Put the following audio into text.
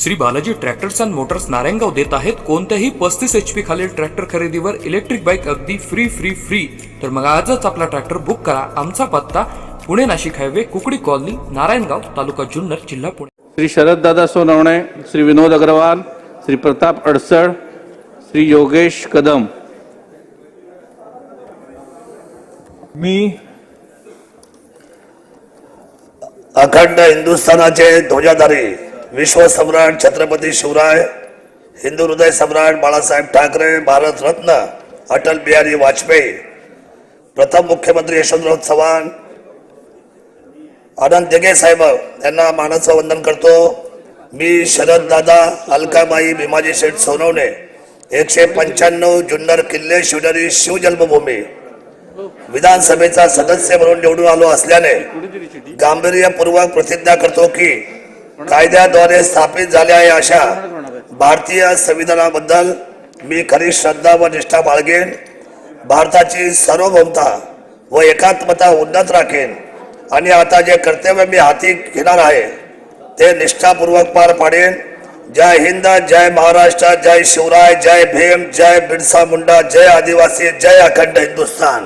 Shri Balaji tractors and motors Narayangaon देत आहेत. कोणत्याही पस्तीस एच पी खालील ट्रॅक्टर खरेदीवर इलेक्ट्रिक बाईक अगदी फ्री फ्री फ्री तर मग आजच आपला ट्रॅक्टर बुक करा. आमचा पत्ता पुणे नाशिक हायवे कुकडी कॉलनी नारायणगाव तालुका जुन्नर जिल्हा पुणे. श्री शरददादा सोनवणे श्री विनोद अग्रवाल श्री प्रताप अडसळ श्री योगेश कदम. मी अखंड हिंदुस्थानाचे ध्वजाधारी विश्वसम्राट छत्रपती शिवराय हिंदू हृदय सम्राट बाळासाहेब ठाकरे भारतरत्न अटल बिहारी वाजपेयी प्रथम मुख्यमंत्री यशवंतराव चव्हाण आनंद दिघे साहेब यांना मानाचं वंदन करतो. मी शरद दादा अलकाबाई भीमाजी शेठ सोनवणे एकशे पंच्याण्णव जुन्नर किल्ले शिवनेरी शिवजन्मभूमी विधानसभेचा सदस्य म्हणून निवडून आलो असल्याने गांभीर्यपूर्वक प्रतिज्ञा करतो की कायद्याद्वारे स्थापित झाल्या आहे अशा भारतीय संविधानाबद्दल मी खरी श्रद्धा व निष्ठा बाळगेन. भारताची सार्वभौमता व एकात्मता उन्नत राखेन. आणि आता जे कर्तव्य मी हाती घेणार आहे ते निष्ठापूर्वक पार पाडेन. जय हिंद जय महाराष्ट्र जय शिवराय जय भीम जय बिरसा मुंडा जय आदिवासी जय अखंड हिंदुस्तान